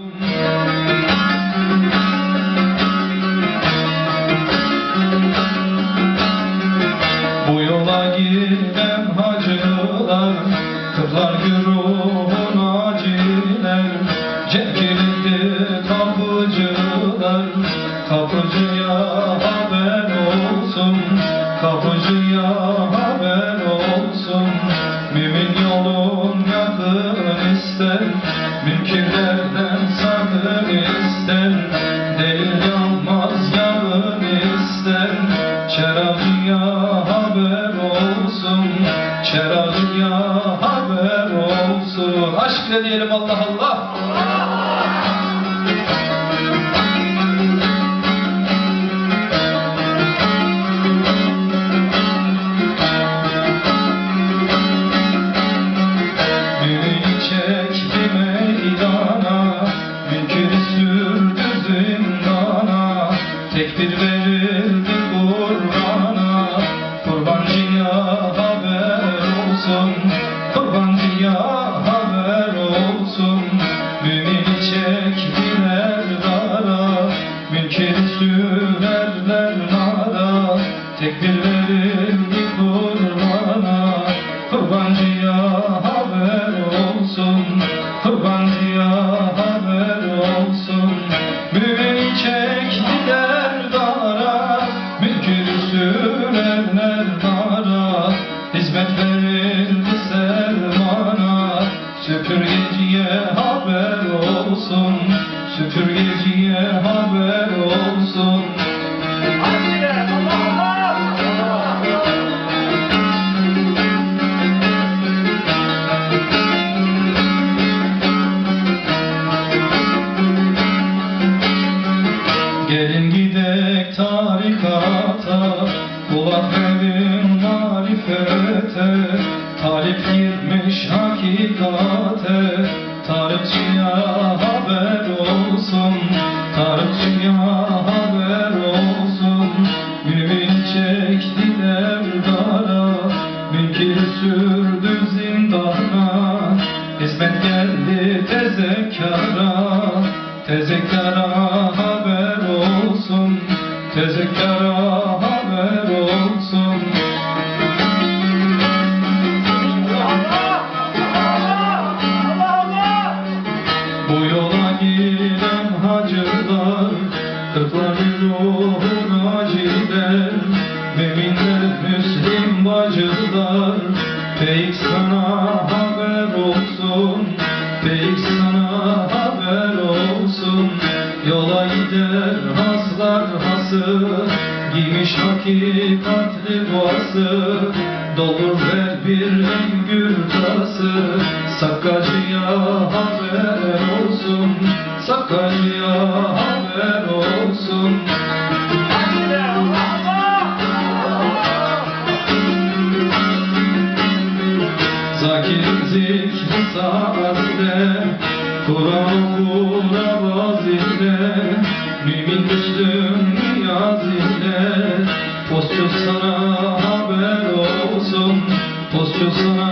Bu yola giden hacılar Kırlar güruhun aciler. Çekildi kapıcılar Kapıcıya haber olsun Kapıcıya haber olsun. Mümin yolun yakın ister sakın ister Hizmet verildi sermana Süpürgeciye haber olsun. Süpürgeciye haber olsun. Gelin gidek tarikata Kulak verin marifete Talip girmiş hakikate. Tarıkçıya haber olsun Tarıkçıya haber olsun. Mümin çektiler dara Mülkü sürdü zindana. Hizmet geldi tezekkara Tezekkara haber olsun. Tezekkara Peyk sana haber olsun Peyk sana haber olsun. Yola gider haslar hası Giymiş hakikat libası Dolur ver bir engür tası Zikri saatte Kur'an okur avaz ile Mümin Müslüm niyaz ile Postçu sana haber olsun Postçu sana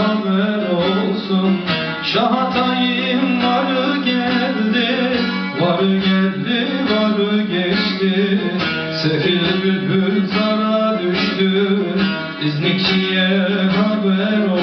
haber olsun. Şahatayım varı geldi Varı geldi varı geçti. Sefil bülbül zara düştü İznikçiye haber olsun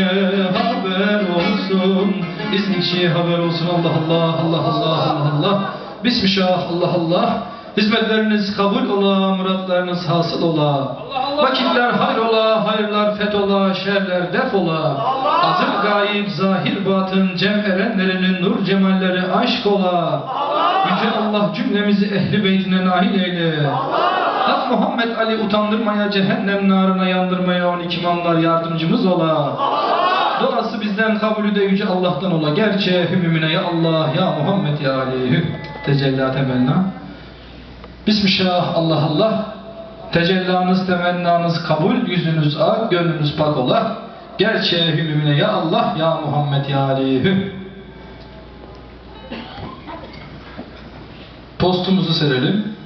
İznikçiye haber olsun İznikçiye haber olsun Allah Allah Allah Allah Allah Allah Bismillah Allah Allah Hizmetleriniz kabul ola, muratlarınız hasıl ola. Vakitler hayrola, hayırlar fethola, şerler defola. Azır gayip, zahir batın, cem erenlerinin nur cemalleri aşk ola. Yüce Allah cümlemizi ehli beytine nail eyle. Hak Muhammed Ali utandırmaya, cehennem narına yandırmaya 12 imamlar yardımcımız ola. Duası bizden kabulü de yüce Allah'tan ola. Gerçeğe hümümüne ya Allah, ya Muhammed ya Ali. Hü. Tecellat temenna. Bismillah Allah Allah. Tecellanız temennanız kabul, yüzünüz ak, gönlünüz pak ola. Gerçeğe hümümüne ya Allah, ya Muhammed ya Ali. Postumuzu serelim.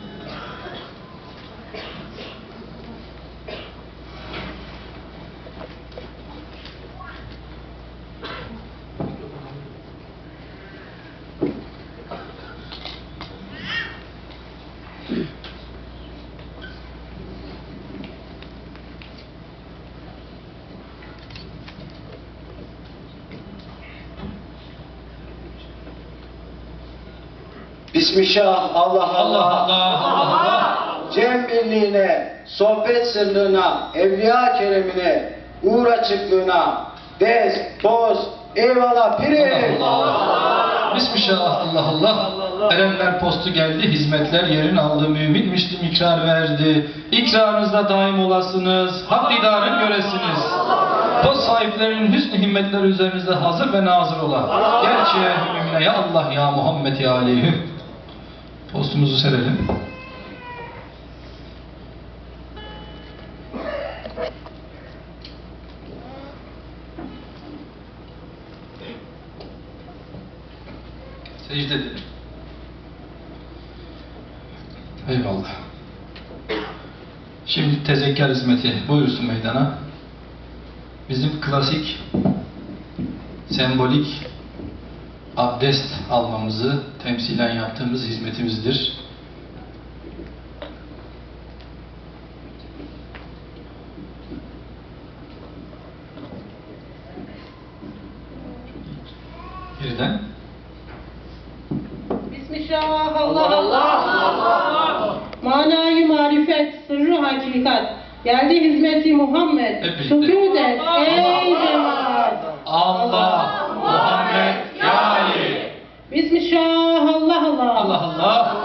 Bismillah, Allah Allah Allah. Allah Allah Allah. Cem birliğine, sohbet sırrına, evliya keremine, uğur açıklığına, bez, toz, eyvallah pirim. Bismillah Allah Allah. Erenler postu geldi, hizmetler yerin aldı. Mümin Müslüm ikrar verdi. İkrarınızda daim olasınız. Hak didarın göresiniz. Post sahiplerinin hüsnü himmetleri üzerinizde hazır ve nazır ola. Gerçeğe mümine ya Allah ya Muhammed ya Aleyhim. Postumuzu serelim. Secde edelim. Eyvallah. Şimdi tezekkür hizmeti buyursun meydana. Bizim klasik, sembolik abdest almamızı temsilen yaptığımız hizmetimizdir. Geriden. Bismillah, Allah Allah. Manayı marifet, sırrı hakikat. Geldi hizmeti Muhammed. Şükür et ey cemaat. Allah, Muhammed, Ya Ali. Bismillah, Allah Allah. Allah Allah.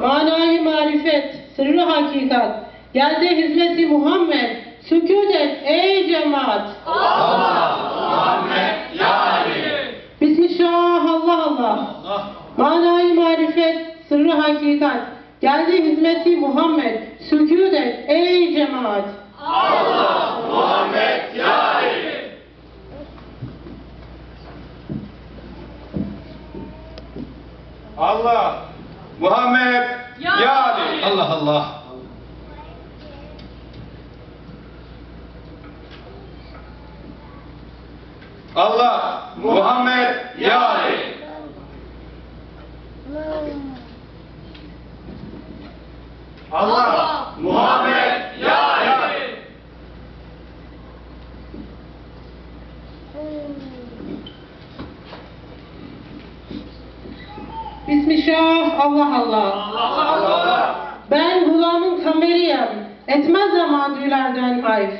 Manayı marifet, sırrı hakikat. Geldi hizmeti Muhammed. Sükut et ey cemaat. Allah, Muhammed, Ya Ali. Bismillah, Allah Allah. Allah. Manayı marifet, sırrı hakikat. Geldi hizmeti Muhammed. Sükut et ey cemaat. Allah, Muhammed, Ya Ali. Allah Allah. Allah, Muhammed, Ya Ali. Allah, Muhammed, Ya Ali. Bismillah, Allah Allah. Allah, Ben Hulam'ın kameriyim. Etmez madrilerden hayf.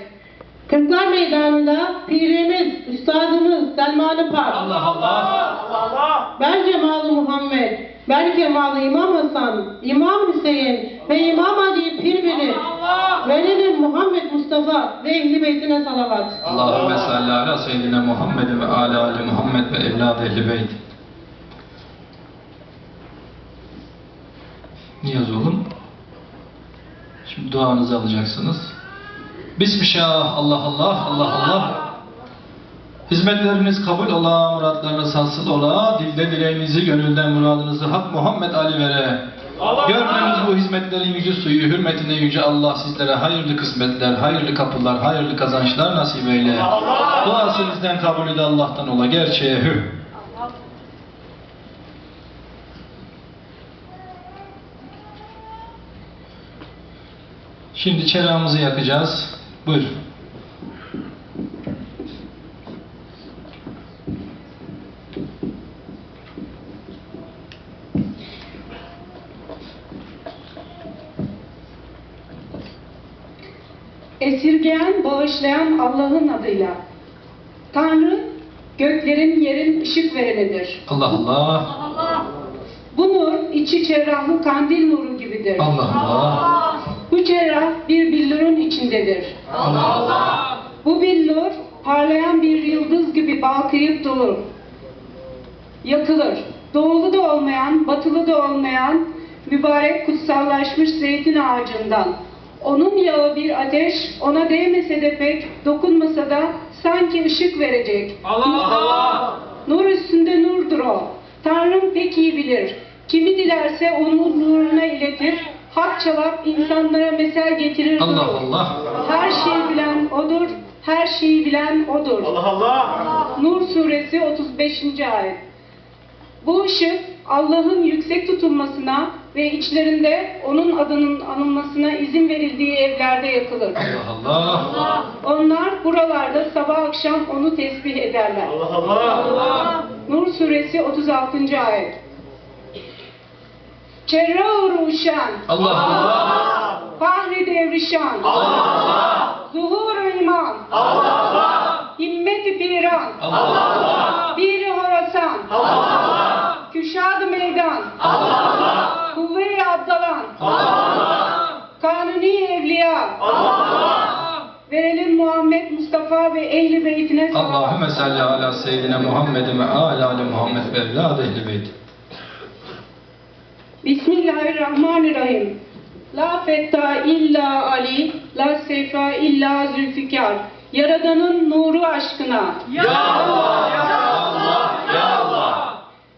Kırklar meydanında pirimiz, üstadımız Selman-ı Pak. Allah Allah. Ben Cemalı Muhammed, ben Kemalı İmam Hasan, İmam Hüseyin ve İmam Ali pir bilir. Verelim Muhammed Mustafa ve Ehli Beytine salavat. Allahümme salli ala seyyidina Muhammed ve ala ali Muhammed ve evlad ehli beyt. Niyaz oğlum. Şimdi duanızı alacaksınız. Bismillah, Allah Allah, Allah Allah. Hizmetleriniz kabul ola, muratlarınız hasıl ola, dilde dileğinizi, gönülden muradınızı Hak Muhammed Ali vere. Gördüğünüz bu hizmetlerin yüce suyu, hürmetine yüce Allah sizlere hayırlı kısmetler, hayırlı kapılar, hayırlı kazançlar nasip eyle. Duası bizden kabulü de Allah'tan ola, gerçeğe hü. Şimdi çerağımızı yakacağız. Buyur. Esirgeyen, bağışlayan Allah'ın adıyla. Tanrı, göklerin, yerin ışık verenidir. Allah Allah. Bu nur, içi cerrahlı kandil nuru gibidir. Allah Allah. Bu cerrah bir billurun içindedir. Allah Allah. Bu billur, parlayan bir yıldız gibi balkayıp durur. Yakılır. Doğulu da olmayan, batılı da olmayan, mübarek kutsallaşmış zeytin ağacından. Onun yağı bir ateş, ona değmese de pek, dokunmasa da sanki ışık verecek. Allah Allah. Nur üstünde nurdur o. Tanrım pek iyi bilir. Kimi dilerse onun nuruna iletir. Hak çalap insanlara mesel getirir. Allah durur. Allah. Her şeyi bilen odur. Her şeyi bilen odur. Nur suresi 35. ayet. Bu ışık Allah'ın yüksek tutulmasına ve içlerinde onun adının anılmasına izin verildiği evlerde yakılır. Allah Allah. Onlar buralarda sabah akşam onu tesbih ederler. Nur suresi 36. ayet. Cerrah Ruşen, Allah Allah. Fahri Devrişan, Zuhur İman, Himmet-i Piran, Bir-i Horasan, Küşad-ı Meydan, Kuvve-i Abdalan, Kanuni Evliya, Verelim Muhammed Mustafa ve Ehli Beytine salat. Allahümme salli ala seyyidina Muhammedin ve ala Muhammed ve evlad ehli beyt. Bismillahirrahmanirrahim. La fetta illa Ali, la sefa illa Zülfikar. Yaradanın nuru aşkına.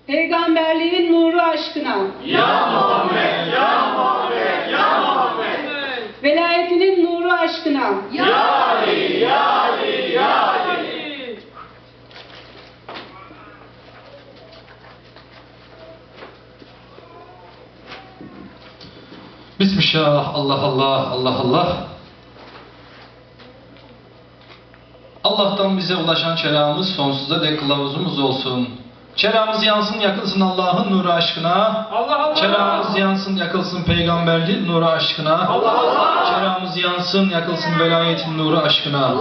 Peygamberliğin nuru aşkına. Velayetinin nuru aşkına. Bismillah, Allah Allah, Allah Allah. Allah'tan bize ulaşan çelamız sonsuza dek kılavuzumuz olsun. Çelamız yansın yakılsın Allah'ın nuru aşkına. Allah Allah. Çelamız yansın yakılsın peygamberliğin nuru aşkına. Çelamız yansın yakılsın velayetin nuru aşkına.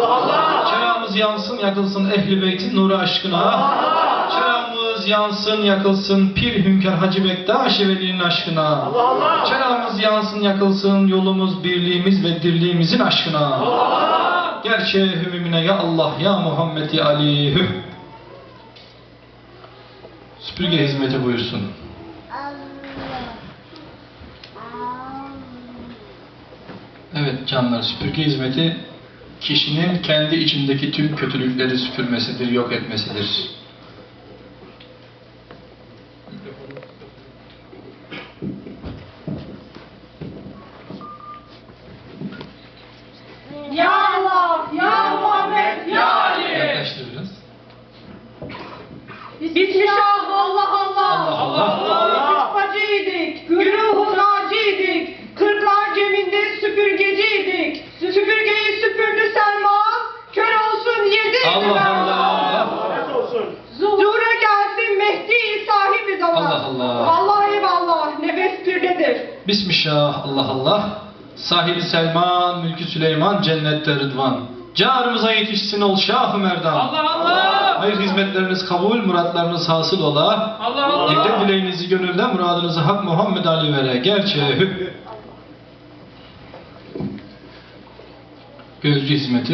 Çelamız yansın yakılsın ehli beytin nuru aşkına. Yansın yakılsın pir hünkar Hacı Bektaş Veli'nin aşkına. Çelamız yansın yakılsın yolumuz birliğimiz ve dirliğimizin aşkına. Gerçeğe hümümüne ya Allah ya Muhammed ya Ali. hü. Süpürge hizmeti buyursun. Evet canlar süpürge hizmeti kişinin kendi içindeki tüm kötülükleri süpürmesidir, yok etmesidir. Ya Allah, Ya Muhammed, Ya Yaklaştır biraz. Bismillah, Allah Allah. Allah Allah. Hacıydık, güruhu naciydik, kırklar ceminde süpürgeciydik. Süpürgeyi süpürdü Selman, kör olsun yedi Allah Allah. Zuhura gelsin Mehdi sahibi zaman. Allah Allah. Allah eyvallah, nefes pirdedir. Bismillah, Allah Allah. Sahibi Selman, Mülkü Süleyman, cennette rıdvan. Carımıza yetişsin ol Şah-ı Merdan. Allah Allah. Hayır hizmetleriniz kabul, muratlarınız hasıl ola. Allah Allah. Dile dileğinizi gönülden, muradınızı Hak Muhammed Ali vere. Gerçeğe hü. Gözcü hizmeti.